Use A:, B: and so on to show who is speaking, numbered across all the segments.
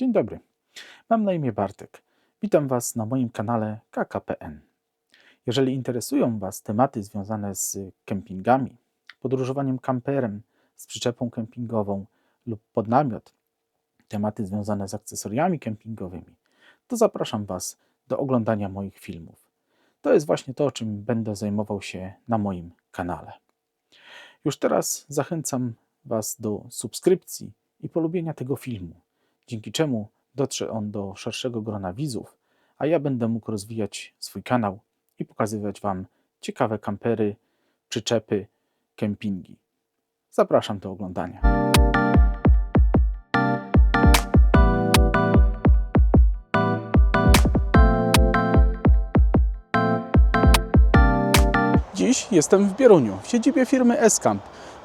A: Dzień dobry. Mam na imię Bartek. Witam Was na moim kanale KKPN. Jeżeli interesują Was tematy związane z kempingami, podróżowaniem kamperem, z przyczepą kempingową lub pod namiot, tematy związane z akcesoriami kempingowymi, to zapraszam Was do oglądania moich filmów. To jest właśnie to, czym będę zajmował się na moim kanale. Już teraz zachęcam Was do subskrypcji i polubienia tego filmu, dzięki czemu dotrze on do szerszego grona widzów, a ja będę mógł rozwijać swój kanał i pokazywać Wam ciekawe kampery, przyczepy, kempingi. Zapraszam do oglądania. Dziś jestem w Bieruniu, w siedzibie firmy Escamp,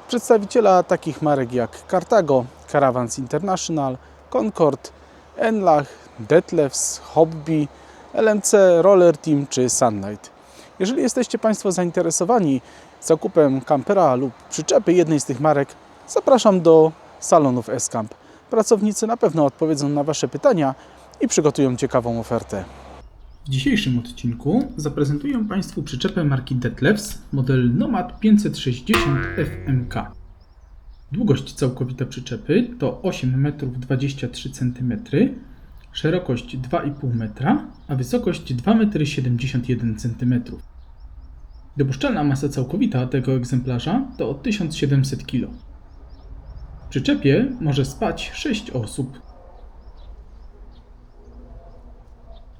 A: przedstawiciela takich marek jak Cartago, Caravans International, Concord, Enlach, Detlefs, Hobby, LMC, Roller Team czy Sunlight. Jeżeli jesteście Państwo zainteresowani zakupem kampera lub przyczepy jednej z tych marek, zapraszam do salonów Escamp. Pracownicy na pewno odpowiedzą na Wasze pytania i przygotują ciekawą ofertę. W dzisiejszym odcinku zaprezentuję Państwu przyczepę marki Detlefs, model Nomad 560 FMK. Długość całkowita przyczepy to 8,23 m, szerokość 2,5 metra, a wysokość 2,71 cm. Dopuszczalna masa całkowita tego egzemplarza to 1700 kg. W przyczepie może spać 6 osób.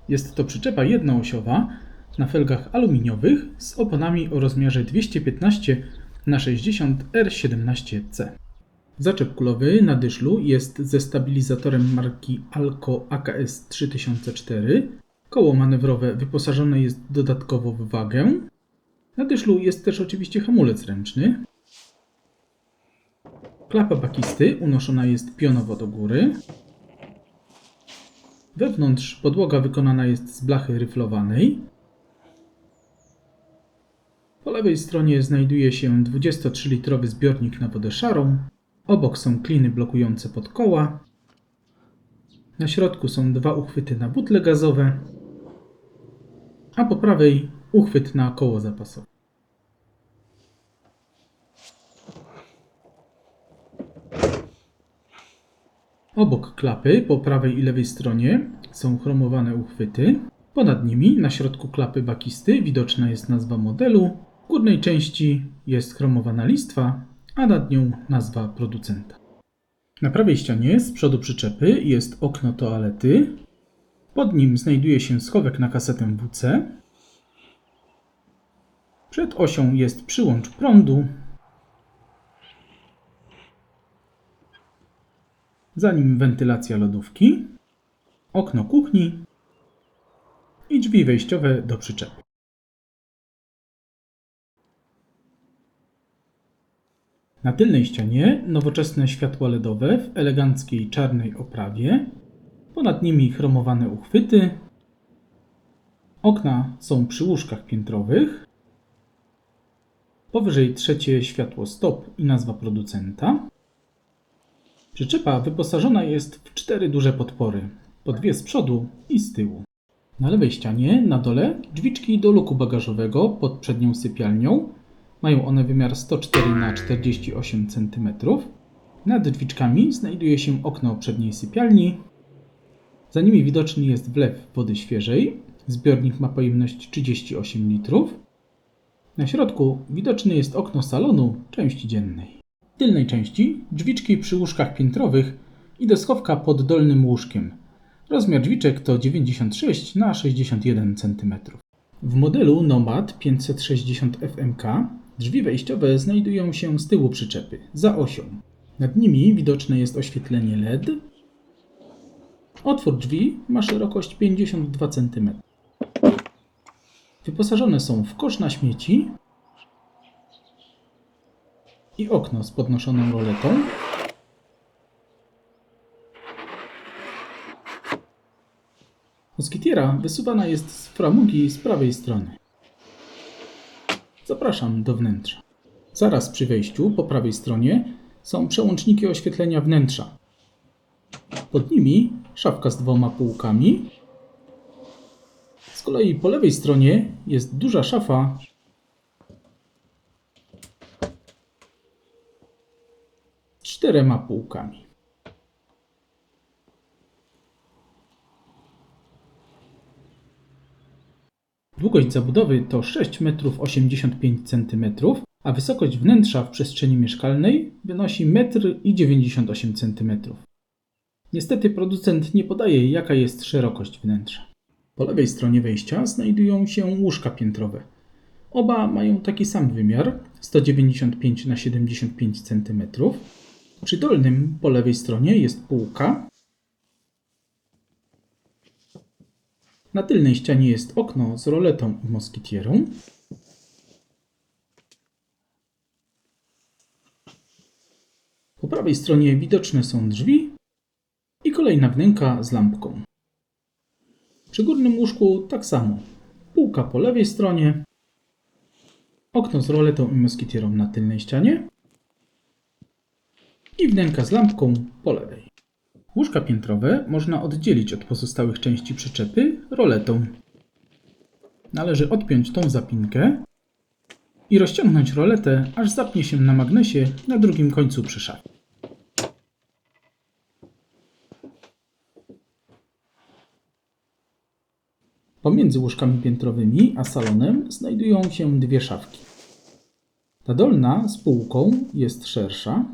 A: Jest to przyczepa jednoosiowa na felgach aluminiowych z oponami o rozmiarze 215 na 60 R17C. Zaczep kulowy na dyszlu jest ze stabilizatorem marki Alco AKS 3004. Koło manewrowe wyposażone jest dodatkowo w wagę. Na dyszlu jest też oczywiście hamulec ręczny. Klapa bakisty unoszona jest pionowo do góry. Wewnątrz podłoga wykonana jest z blachy ryflowanej. Po lewej stronie znajduje się 23-litrowy zbiornik na wodę szarą. Obok są kliny blokujące pod koła. Na środku są dwa uchwyty na butle gazowe, a po prawej uchwyt na koło zapasowe. Obok klapy, po prawej i lewej stronie, są chromowane uchwyty. Ponad nimi, na środku klapy bakisty, widoczna jest nazwa modelu. W górnej części jest chromowana listwa, a nad nią nazwa producenta. Na prawej ścianie, z przodu przyczepy, jest okno toalety. Pod nim znajduje się schowek na kasetę WC. Przed osią jest przyłącz prądu, za nim wentylacja lodówki, okno kuchni i drzwi wejściowe do przyczepy. Na tylnej ścianie nowoczesne światła LEDowe w eleganckiej czarnej oprawie, ponad nimi chromowane uchwyty. Okna są przy łóżkach piętrowych. Powyżej trzecie światło stop i nazwa producenta. Przyczepa wyposażona jest w cztery duże podpory, po dwie z przodu i z tyłu. Na lewej ścianie, na dole, drzwiczki do luku bagażowego pod przednią sypialnią. Mają one wymiar 104 na 48 cm. Nad drzwiczkami znajduje się okno przedniej sypialni. Za nimi widoczny jest wlew wody świeżej. Zbiornik ma pojemność 38 litrów. Na środku widoczne jest okno salonu części dziennej. W tylnej części drzwiczki przy łóżkach piętrowych i do schowka pod dolnym łóżkiem. Rozmiar drzwiczek to 96 na 61 cm. W modelu Nomad 560 FMK drzwi wejściowe znajdują się z tyłu przyczepy, za osią. Nad nimi widoczne jest oświetlenie LED. Otwór drzwi ma szerokość 52 cm. Wyposażone są w kosz na śmieci i okno z podnoszoną roletą. Moskitiera wysuwana jest z framugi z prawej strony. Zapraszam do wnętrza. Zaraz przy wejściu, po prawej stronie, są przełączniki oświetlenia wnętrza. Pod nimi szafka z dwoma półkami. Z kolei po lewej stronie jest duża szafa z czterema półkami. Długość zabudowy to 6,85 m, a wysokość wnętrza w przestrzeni mieszkalnej wynosi 1,98 cm. Niestety producent nie podaje, jaka jest szerokość wnętrza. Po lewej stronie wejścia znajdują się łóżka piętrowe. Oba mają taki sam wymiar 195 na 75 cm. Przy dolnym po lewej stronie jest półka. Na tylnej ścianie jest okno z roletą i moskitierą. Po prawej stronie widoczne są drzwi i kolejna wnęka z lampką. Przy górnym łóżku tak samo. Półka po lewej stronie, okno z roletą i moskitierą na tylnej ścianie i wnęka z lampką po lewej. Łóżka piętrowe można oddzielić od pozostałych części przyczepy roletą. Należy odpiąć tą zapinkę i rozciągnąć roletę, aż zapnie się na magnesie na drugim końcu przy szafie. Pomiędzy łóżkami piętrowymi a salonem znajdują się dwie szafki. Ta dolna z półką jest szersza,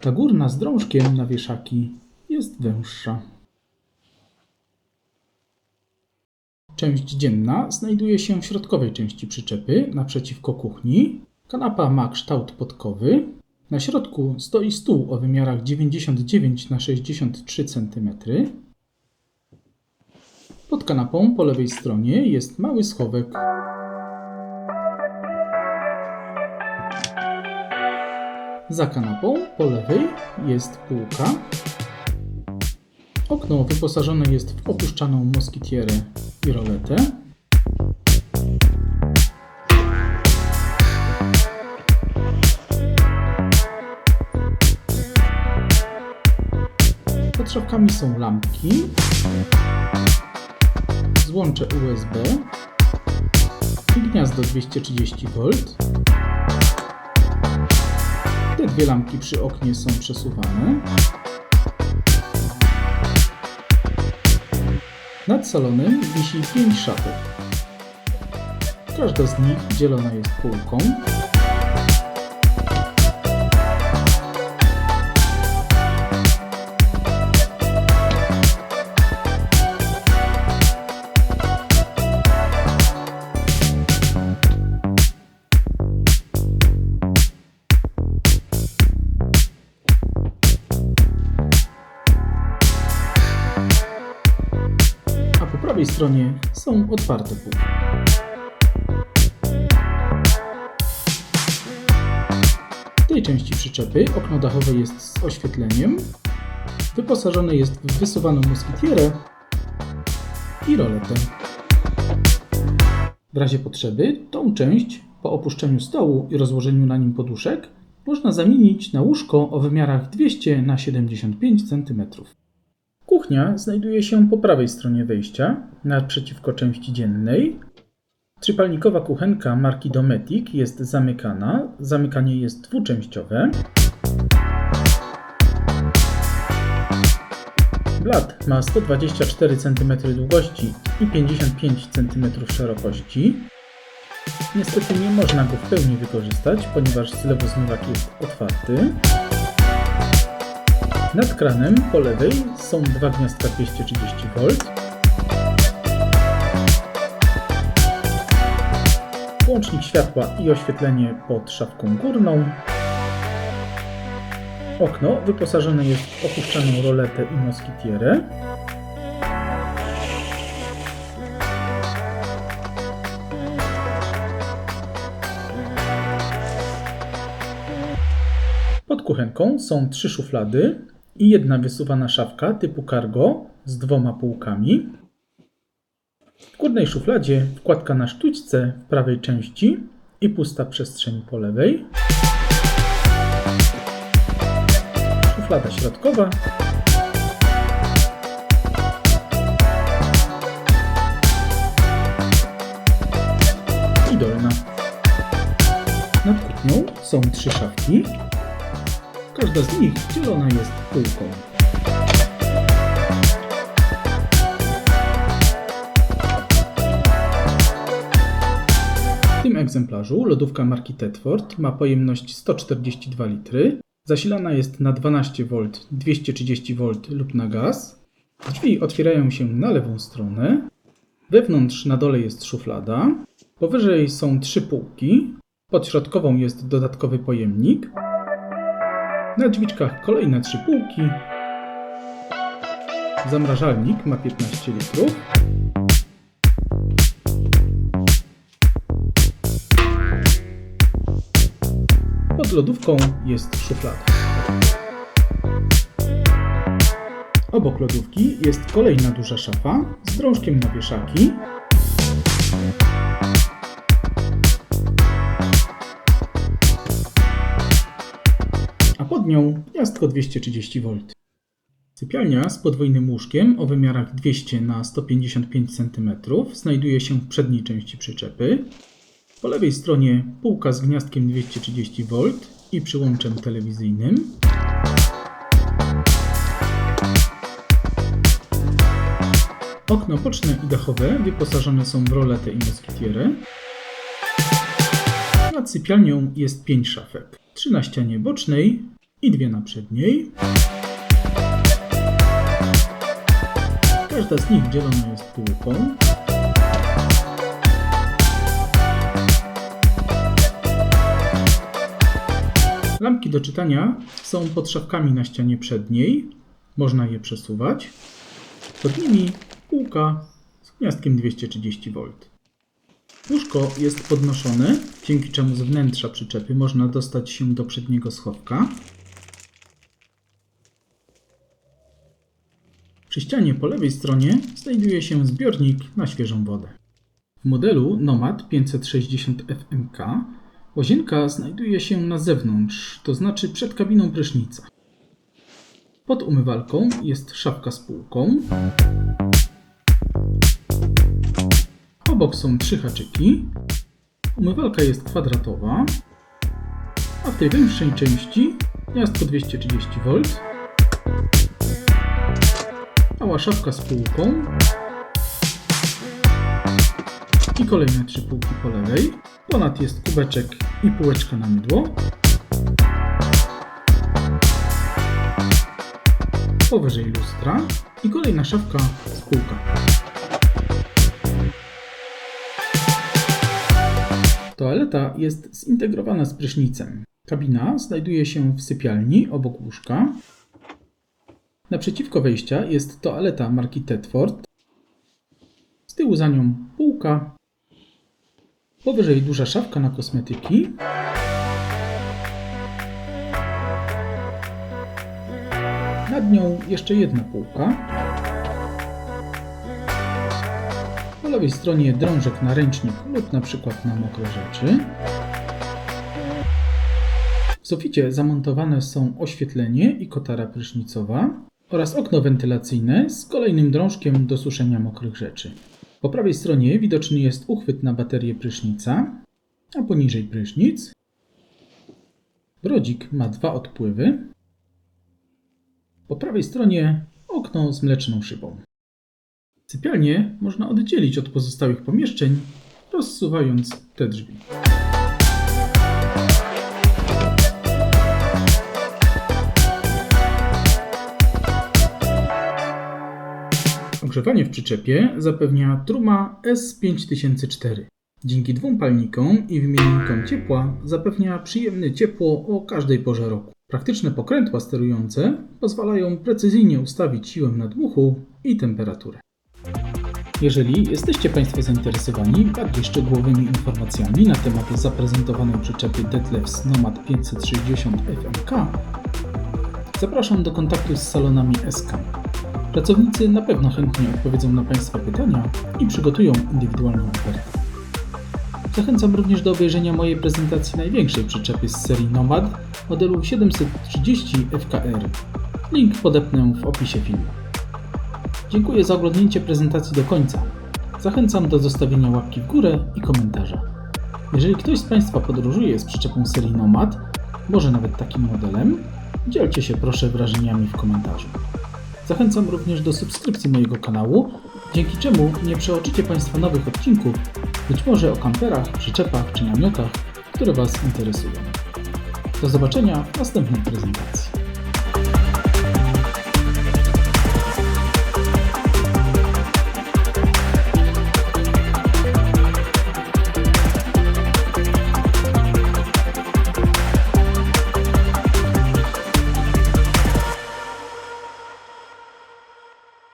A: ta górna z drążkiem na wieszaki jest węższa. Część dzienna znajduje się w środkowej części przyczepy, naprzeciwko kuchni. Kanapa ma kształt podkowy. Na środku stoi stół o wymiarach 99 na 63 cm. Pod kanapą po lewej stronie jest mały schowek. Za kanapą po lewej jest półka. Okno wyposażone jest w opuszczaną moskitierę i roletę. Pod szafkami są lampki, złącze USB i gniazdo 230V. Te dwie lampki przy oknie są przesuwane. Nad salonem wisi pięć szafek. Każda z nich dzielona jest półką. Stronie są otwarte półki. W tej części przyczepy okno dachowe jest z oświetleniem, wyposażone jest w wysuwaną moskitierę i roletę. W razie potrzeby tą część po opuszczeniu stołu i rozłożeniu na nim poduszek można zamienić na łóżko o wymiarach 200 na 75 cm. Kuchnia znajduje się po prawej stronie wejścia, naprzeciwko części dziennej. Trzypalnikowa kuchenka marki Dometic jest zamykana. Zamykanie jest dwuczęściowe. Blat ma 124 cm długości i 55 cm szerokości. Niestety nie można go w pełni wykorzystać, ponieważ zlewozmywak jest otwarty. Nad kranem po lewej są dwa gniazdka 230V. Łącznik światła i oświetlenie pod szafką górną. Okno wyposażone jest w opuszczaną roletę i moskitierę. Pod kuchenką są trzy szuflady i jedna wysuwana szafka typu cargo z dwoma półkami. W górnej szufladzie wkładka na sztućce w prawej części i pusta przestrzeń po lewej. szuflada środkowa, i dolna. Nad kuchnią są trzy szafki. Każda z nich dzielona jest półką. W tym egzemplarzu lodówka marki Tedford ma pojemność 142 litry, zasilana jest na 12 V, 230 V lub na gaz. Drzwi otwierają się na lewą stronę. Wewnątrz na dole jest szuflada. Powyżej są trzy półki. Pod środkową jest dodatkowy pojemnik. Na drzwiczkach kolejne trzy półki. Zamrażalnik ma 15 litrów. Pod lodówką jest szuflada. Obok lodówki jest kolejna duża szafa z drążkiem na wieszaki. A pod nią gniazdko 230 V. Sypialnia z podwójnym łóżkiem o wymiarach 200 na 155 cm znajduje się w przedniej części przyczepy. Po lewej stronie półka z gniazdkiem 230 V i przyłączem telewizyjnym. Okna boczne i dachowe wyposażone są w roletę i moskitierę. Nad sypialnią jest 5 szafek. 3 na ścianie bocznej i dwie na przedniej. Każda z nich dzielona jest półką. Lampki do czytania są pod szafkami na ścianie przedniej. Można je przesuwać. Pod nimi półka z gniazdkiem 230 V. Łóżko jest podnoszone, dzięki czemu z wnętrza przyczepy można dostać się do przedniego schowka. Przy ścianie po lewej stronie znajduje się zbiornik na świeżą wodę. W modelu Nomad 560 FMK łazienka znajduje się na zewnątrz, to znaczy przed kabiną prysznica. Pod umywalką jest szafka z półką. Obok są trzy haczyki. Umywalka jest kwadratowa, a w tej większej części gniazdko 230 V. Mała szafka z półką. I kolejne trzy półki po lewej. Ponad jest kubeczek i półeczka na mydło. Powyżej lustra i kolejna szafka z półka. Toaleta jest zintegrowana z prysznicem. Kabina znajduje się w sypialni obok łóżka. Naprzeciwko wejścia jest toaleta marki Tedford. Z tyłu za nią półka. Powyżej duża szafka na kosmetyki. Nad nią jeszcze jedna półka. Po lewej stronie drążek na ręcznik lub na przykład na mokre rzeczy. W suficie zamontowane są oświetlenie i kotara prysznicowa oraz okno wentylacyjne z kolejnym drążkiem do suszenia mokrych rzeczy. Po prawej stronie widoczny jest uchwyt na baterię prysznica, a poniżej prysznic. Brodzik ma dwa odpływy. Po prawej stronie okno z mleczną szybą. Sypialnię można oddzielić od pozostałych pomieszczeń, rozsuwając te drzwi. Ogrzewanie w przyczepie zapewnia Truma S5004. Dzięki dwóm palnikom i wymiennikom ciepła zapewnia przyjemne ciepło o każdej porze roku. Praktyczne pokrętła sterujące pozwalają precyzyjnie ustawić siłę nadmuchu i temperaturę. Jeżeli jesteście Państwo zainteresowani bardziej szczegółowymi informacjami na temat zaprezentowanej przyczepy Detlefs Nomad 560 FMK, zapraszam do kontaktu z salonami SK. Pracownicy na pewno chętnie odpowiedzą na Państwa pytania i przygotują indywidualną ofertę. Zachęcam również do obejrzenia mojej prezentacji największej przyczepy z serii Nomad modelu 730 FKR Link podepnę w opisie filmu. Dziękuję za oglądnięcie prezentacji do końca. Zachęcam do zostawienia łapki w górę i komentarza. Jeżeli ktoś z Państwa podróżuje z przyczepą serii Nomad, może nawet takim modelem, dzielcie się proszę wrażeniami w komentarzu. Zachęcam również do subskrypcji mojego kanału, dzięki czemu nie przeoczycie Państwa nowych odcinków, być może o kamperach, przyczepach czy namiotach, które Was interesują. Do zobaczenia w następnej prezentacji.